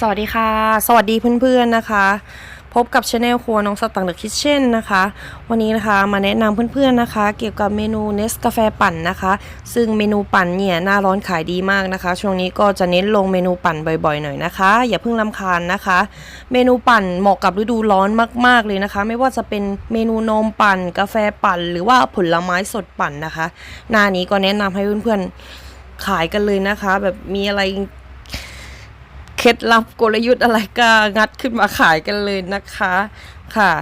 สวัสดีค่ะ สวัสดีเพื่อนๆนะคะ พบกับช anel ครัวน้องสตังเดอะคิทเช่นนะคะ วันนี้นะคะมาแนะนำเพื่อนๆนะคะ เกี่ยวกับเมนูเนสกาแฟปั่นนะคะ ซึ่งเมนูปั่นเนี่ยหน้าร้อนขายดีมากนะคะ ช่วงนี้ก็จะเน้นลงเมนูปั่นบ่อยๆหน่อยนะคะ อย่าเพิ่งลำคาญนะคะ เมนูปั่นเหมาะกับฤดูร้อนมากๆเลยนะคะ ไม่ว่าจะเป็นเมนูนมปั่น กาแฟปั่น หรือว่าผลไม้สดปั่นนะคะ หน้านี้ก็แนะนำให้เพื่อนๆขายกันเลยนะคะ แบบมีอะไร เคล็ดลับกลยุทธ์อะไรก็งัดขึ้นมาขายกันเลยนะคะค่ะ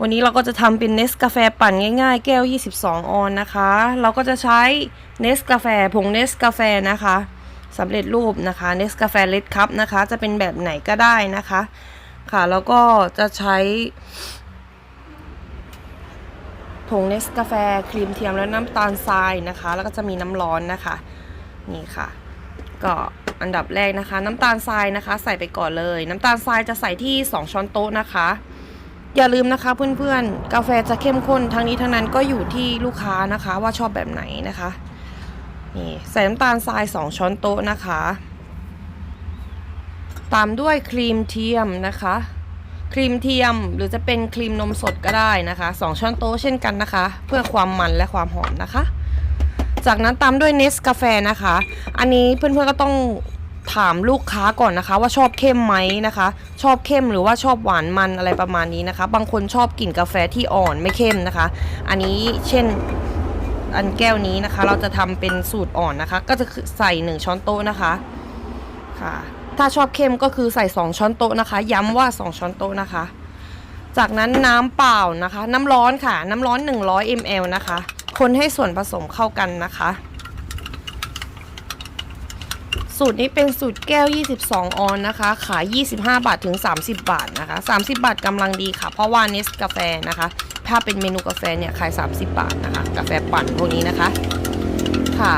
วันนี้เราก็จะทำเป็นเนสกาแฟปั่นง่ายๆ แก้ว 22 ออนนะคะ เราก็จะใช้เนสกาแฟผงเนสกาแฟนะคะสำเร็จรูปนะคะเนสกาแฟเลดคัพนะคะ จะเป็นแบบไหนก็ได้นะคะ ค่ะแล้วก็จะใช้ผงเนสกาแฟครีมเทียมและน้ำตาลทรายนะคะ แล้วก็จะมีน้ำร้อนนะคะ นี่ค่ะ ก็ อันดับแรกนะคะ น้ำตาลทรายนะคะ ใส่ไปก่อนเลย น้ำตาลทรายจะใส่ที่ 2 ช้อนโต๊ะนะคะ อย่าลืมนะคะเพื่อนๆ กาแฟจะเข้มข้นทั้งนี้ทั้งนั้นก็อยู่ที่ลูกค้านะคะ ว่าชอบแบบไหนนะคะนี่ใส่น้ำตาลทราย 2 ช้อนโต๊ะนะคะ ตามด้วยครีมเทียมนะคะ ครีมเทียมหรือจะเป็นครีมนมสดก็ได้นะคะ 2 ช้อนโต๊ะเช่นกันนะคะ เพื่อความมันและความหอมนะคะ จากนั้นตามด้วยเนสกาแฟนะคะ อันนี้เพื่อนๆก็ต้องถามลูกค้าก่อนนะคะ ว่าชอบเข้มไหมนะคะ ชอบเข้มหรือว่าชอบหวานมันอะไรประมาณนี้นะคะ บางคนชอบกลิ่นกาแฟที่อ่อนไม่เข้มนะคะ อันนี้เช่นอันแก้วนี้นะคะ เราจะทำเป็นสูตรอ่อนนะคะ ก็จะใส่ 1 ช้อนโต๊ะนะคะค่ะ ถ้าชอบเข้มก็คือใส่ 2 ช้อนโต๊ะนะคะ ย้ำว่า 2 ช้อนโต๊ะนะคะ จากนั้นน้ำเปล่านะคะ น้ำร้อนค่ะ น้ำร้อน 100 ml นะคะ คนให้ส่วนผสมเข้ากันนะคะ สูตรนี้เป็นสูตรแก้ว 22 ออนนะคะ ขาย 25 บาทถึง 30 บาทนะคะ 30 บาทกำลังดีค่ะ เพราะว่าเนสกาแฟนะคะ ถ้าเป็นเมนูกาแฟเนี่ยขาย 30 บาทนะคะ กาแฟปั่นพวกนี้นะคะ ค่ะ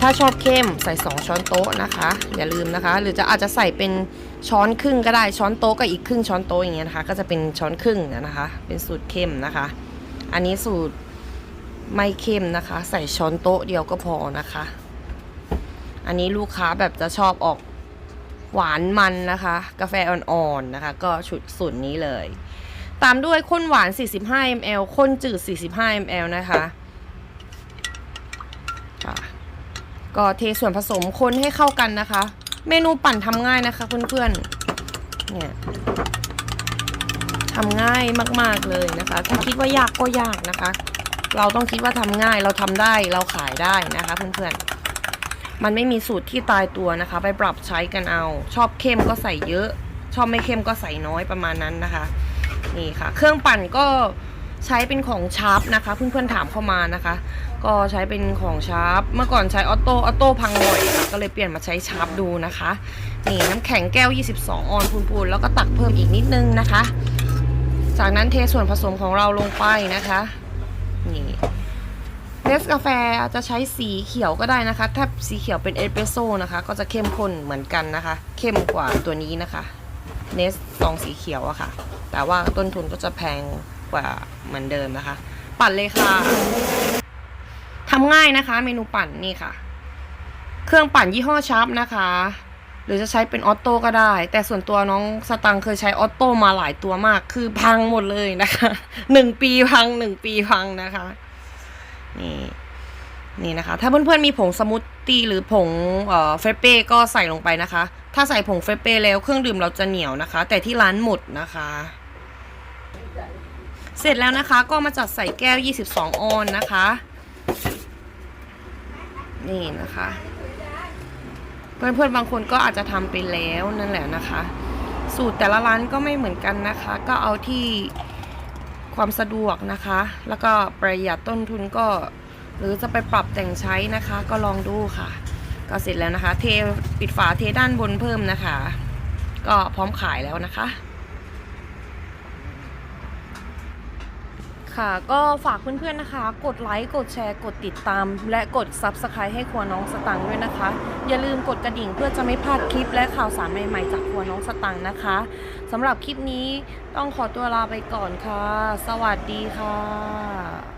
ถ้าชอบเข้มใส่ 2 ช้อนโต๊ะนะคะ อย่าลืมนะคะ หรือจะอาจจะใส่เป็นช้อนครึ่งก็ได้ช้อนโต๊ะกับอีกครึ่งช้อนโต๊ะอย่างเงี้ยนะคะ ก็จะเป็นช้อนครึ่งนะคะ เป็นสูตรเข้มนะคะ อันนี้สูตร ไม่เข้มนะคะ ใส่ช้อนโต๊ะเดียวก็พอนะคะ อันนี้ลูกค้าแบบจะชอบออกหวานมันนะคะ กาแฟอ่อนๆนะคะ ก็ชุดสูตรนี้เลย ตามด้วยข้นหวาน 45 ml ข้นจืด 45 ml นะคะค่ะก็เทส่วนผสมคนให้เข้ากันนะคะ เมนูปั่นทำง่ายนะคะเพื่อนๆเนี่ยทำง่ายมากๆเลยนะคะ ถ้าคิดว่ายากก็ยากนะคะ เราต้องคิดว่าทำง่ายเราทำได้เราขายได้นะคะเพื่อนๆมันไม่มีสูตรที่ตายตัวนะคะ ไปปรับใช้กันเอา ชอบเข้มก็ใส่เยอะ ชอบไม่เข้มก็ใส่น้อยประมาณนั้นนะคะนี่ค่ะ เครื่องปั่นก็ใช้เป็นของชาร์ปนะคะ เพื่อนๆถามเข้ามานะคะ ก็ใช้เป็นของชาร์ปเมื่อก่อนใช้ออโต้ออโต้พังบ่อยค่ะก็เลยเปลี่ยนมาใช้ชาร์ปดูนะคะนี่น้ำแข็งแก้ว 22 ออนพูนๆแล้วก็ตักเพิ่มอีกนิดนึงนะคะ จากนั้นเทส่วนผสมของเราลงไปนะคะ นี่เนสกาแฟจะใช้สีเขียวก็ได้นะคะ ถ้าสีเขียวเป็นเอสเปรสโซ่นะคะ ก็จะเข้มข้นเหมือนกันนะคะ เข้มกว่าตัวนี้นะคะเนสซองสีเขียวอะค่ะ แต่ว่าต้นทุนก็จะแพงกว่าเหมือนเดิมนะคะ ปั่นเลยค่ะทำง่ายนะคะ เมนูปั่นนี่ค่ะ เครื่องปั่นยี่ห้อชาร์ปนะคะ หรือจะใช้เป็นออโต้ก็ได้ แต่ส่วนตัวน้องสตังเคยใช้ออโต้มาหลายตัวมาก คือพังหมดเลยนะคะหนึ่งปีพังหนึ่งปีพังนะคะ นี่นี่นะคะ ถ้าเพื่อนๆมีผงสมูทตี้หรือผงเอ่อเฟเป้ก็ใส่ลงไปนะคะ ถ้าใส่ผงเฟเป้แล้วเครื่องดื่มเราจะเหนียวนะคะ แต่ที่ร้านหมดนะคะ เสร็จแล้วนะคะก็มาจัดใส่แก้ว 22 ออนนะคะ นี่นะคะ เพื่อนๆบางคนก็อาจจะทำไปแล้วนั่นแหละนะคะ สูตรแต่ละร้านก็ไม่เหมือนกันนะคะ ก็เอาที่ความสะดวกนะคะ แล้วก็ประหยัดต้นทุนก็ หรือจะไปปรับแต่งใช้นะคะ ก็ลองดูค่ะ ก็เสร็จแล้วนะคะ เทปิดฝาเทด้านบนเพิ่มนะคะ ก็พร้อมขายแล้วนะคะ ค่ะ ก็ฝากเพื่อนๆนะคะ กดไลค์ กดแชร์ กดติดตาม และกด Subscribe ให้ครัวน้องสตังค์ด้วยนะคะ อย่าลืมกดกระดิ่งเพื่อจะไม่พลาดคลิปและข่าวสารใหม่ๆจากครัวน้องสตังค์นะคะสำหรับคลิปนี้ต้องขอตัวลาไปก่อนค่ะ สวัสดีค่ะ